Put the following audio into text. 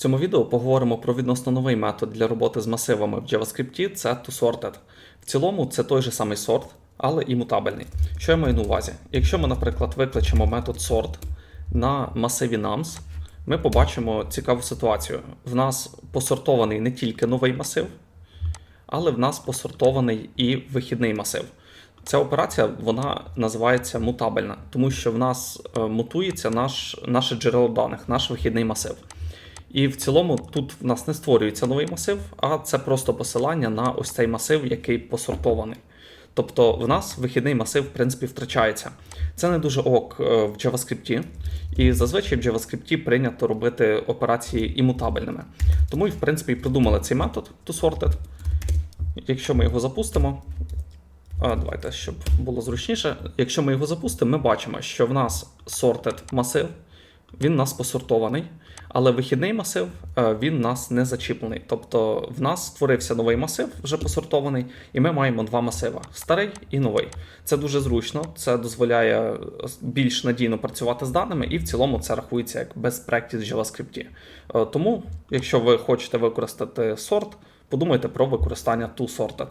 В цьому відео поговоримо про відносно новий метод для роботи з масивами в JavaScript це toSorted. В цілому це той же самий сорт, але і мутабельний. Що я маю на увазі? Якщо ми, наприклад, викличемо метод sort на масиві nums, ми побачимо цікаву ситуацію. В нас посортований не тільки новий масив, але в нас посортований і вихідний масив. Ця операція вона називається мутабельна, тому що в нас е, мутується наш, наше джерело даних, наш вихідний масив. І в цілому тут в нас не створюється новий масив, а це просто посилання на ось цей масив, який посортований. Тобто в нас вихідний масив, в принципі, втрачається. Це не дуже ок е, в JavaScript, і зазвичай в JavaScript прийнято робити операції імутабельними. Тому і в принципі придумали цей метод toSorted. Якщо ми його запустимо, давайте, щоб було зручніше. Якщо ми його запустимо, ми бачимо, що в нас sorted масив, він у нас посортований, але вихідний масив е, він у нас не зачіплений. Тобто в нас створився новий масив, вже посортований, і ми маємо два масива: старий і новий. Це дуже зручно, це дозволяє більш надійно працювати з даними, і в цілому це рахується як best practice в JavaScript. Е, Тому, якщо ви хочете використати сорт, подумайте про використання toSorted.